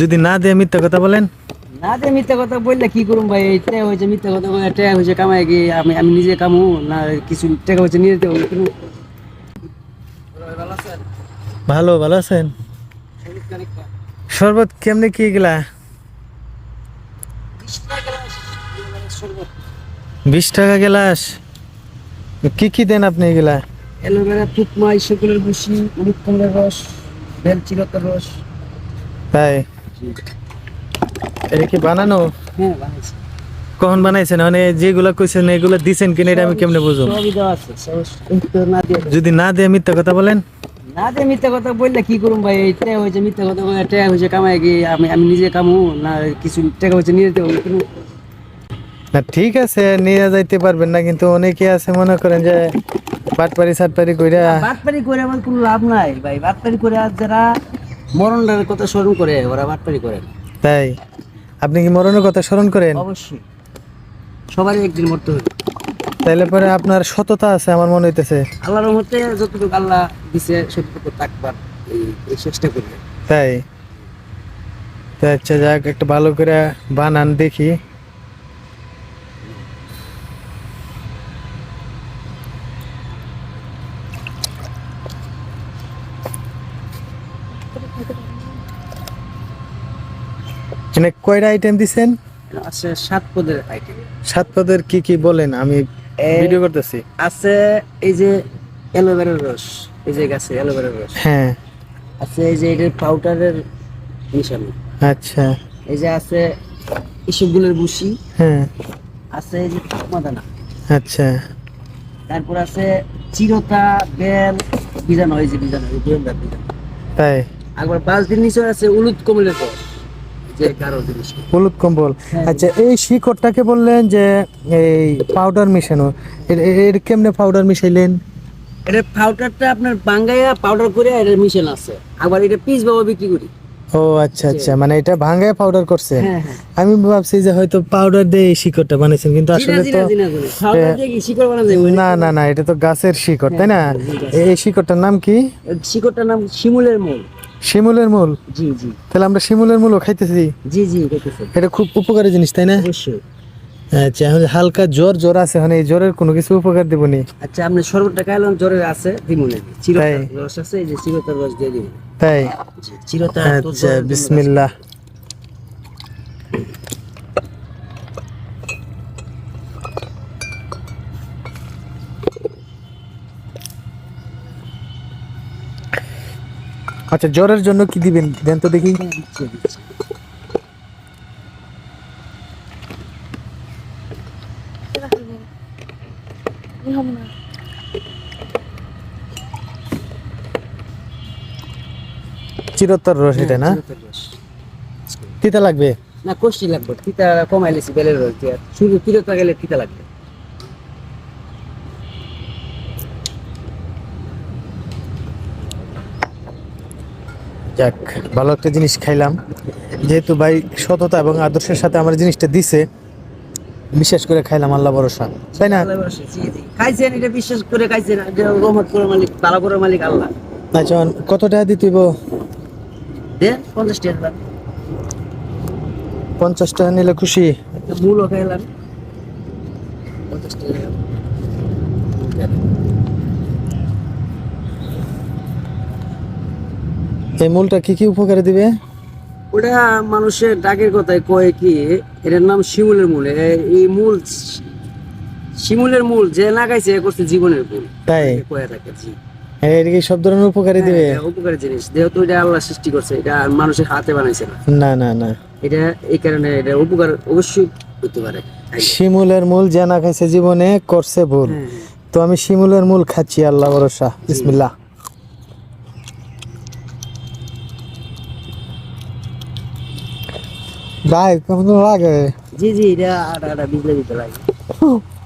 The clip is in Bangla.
যদি না দিয়ে মিথ্যা কথা বলেন? না যে মিথ্যা কথা বললে কি করুম ভাই? এটা হয়েছে মিথ্যা কথা বলে টাকা হয়েছে কামাই গিয়ে আমি আমি নিজে কামু না কিছু টাকা হয়েছে নিয়ে দেবো কিন্তু ভালো ভালো আছেন? শরবত কেমনে কি গেলা বিশ টাকা গেলাস। কি কি দেন আপনি এগুলা? অ্যালোভেরা টুকমা ইসকুলের বুসি উলিপ কমলের রস বেল চিরতার রস। তাই এটা কি বানানো? হ্যাঁ বানাইছি। কখন বানাইছেন? মানে যেগুলা কইছেন এগুলা দিছেন কিনা এটা আমি কেমনে বুঝব যদি না দিয়ে মিথ্যা কথা বলেন। না মিথ্যা কথা বললে কি করুম ভাই? এটা হয়েছে মিথ্যা কথা বলে টাকা হয়েছে কামাই গিয়ে আমি আমি নিজে কামু? না কিছু টাকা হয়েছে নিয়ে দেবো না ঠিক আছে নিয়ে যাইতে পারবেন না কিন্তু অনেকে আছে মনে করেন যে বাটপারি সাটপারি কইরা বাটপারি করে আমার কোনো লাভ নাই ভাই। বাটপারি করে আর যারা মরণের কথা স্মরণ করে ওরা বাটপারি করে। না। তাই? আপনি কি মরণের কথা স্মরণ করেন? অবশ্যই। সবারই একদিন মরতে হবে। তাইলে পরে আপনার সততা আছে আমার মনে হইতেছে। আল্লাহর রহমতে যতটুকু আল্লাহ দিছে সেটুকু থাকবার এই চেষ্টা করবে। তাই? তো আচ্ছা যাক একটা ভালো করে বানান দেখি। এখানে কয়টা আইটেম দিছেন? আছে সাত পদের আইটেম সাত পদের কি কি বলেন? আমি ভিডিও করতেছি। আছে এই যে অ্যালোভেরার রস এই যে গাছে অ্যালোভেরার রস। হ্যাঁ। আছে এই যে এটার পাউডারের মিশানো আচ্ছা। এই যে আছে ইসবগুলের বুসি হ্যাঁ। আছে এই যে মাদানা আচ্ছা। তারপর আছে চিরতা বেল বিজানো এই যে বিজানো তাই? একবার বালতির নিচে আছে উলুদ কমলের রস। হলুদ কম্বল। হ্যাঁ। আচ্ছা এই শিকড়টাকে বললেন যে এই পাউডার মিশানো এর- কেমনে পাউডার মিশাইলেন? এটা পাউডারটা আপনার বাঙ্গাইয়া পাউডার করে এটা মিশন আছে। আবার এটা পিস বাবা বিক্রি করি। ও আচ্ছা আচ্ছা মানে এটা ভাঙায় পাউডার করছেন হ্যাঁ হ্যাঁ। আমি ভাবছি যে হয়তো পাউডার দিয়ে শিকড়টা বানাইছেন কিন্তু আসলে তো না না না এটা তো গাছের শিকড় তাই না? এই শিকড়টার নাম কি? শিকড়টার নাম শিমুলের মূল। শিমুলের মূল? জি জি। তাহলে আমরা শিমুলের মূলও খাইতেছি। জি জি এটা খুব উপকারী জিনিস তাই না? অবশ্যই। আচ্ছা হালকা জ্বর জ্বর আছে মানে এই জ্বরের কোনো কিছু উপকার দেব নি? আচ্ছা আপনি শরবতটা খাইলাম জ্বরের আছে দিমুনে চিরতার রস আছে এই যে চিরতার রস দিয়ে দিব তাই। চিরতার চিরতা আচ্ছা বিসমিল্লাহ। আচ্ছা জ্বরের জন্য কি দিবেন? দেন তো দেখি। চিরতর রস এটা না? তিতা লাগবে? না কষ্টি লাগবে। তিতা কমাই লিছি বেলের রস দিয়ে। শুধু চিরতা গেলে তিতা লাগবে। যাক ভালো একটা জিনিস খাইলাম যেহেতু ভাই সততা এবং আদর্শের সাথে আমার জিনিসটা দিছে বিশেষ করে খাইলাম আল্লাহ ভরসা তাই না। খাইছেন এটা বিশ্বাস করে খাইছেন রহমত করে মালিক ভালো করে মালিক আল্লাহ আচ্ছা কত টাকা দিতে? দেন পঞ্চাশ টাকা। পঞ্চাশ টাকা নিলে খুশি মূলও খাইলাম পঞ্চাশ টাকা এই মূলটা কি কি উপকারে দিবে? ওটা মানুষের ডাকের কথায় কয় কি এটার নাম শিমুলের মূল। এই মূল শিমুলের মূল যে না খাইছে এ করছে জীবনের মূল তাই? কয়ে থাকে জি। এর কি সব ধরনের উপকারে দিবে? হ্যাঁ, উপকারী জিনিস। যেহেতু এটা আল্লাহ সৃষ্টি করছে এটা মানুষের হাতে বানাইছে না। না না না। এটা এই কারণে এটা উপকার অবশ্যই হতে পারে। শিমুলের মূল জানা খাইছে জীবনে করছে ভুল। হ্যাঁ, তো আমি শিমুলের মূল খাচ্ছি আল্লাহ ভরসা। বিসমিল্লাহ। ভাই কেমন লাগে? জি জি এটা আটা আটা বিজলে দিতে লাগে।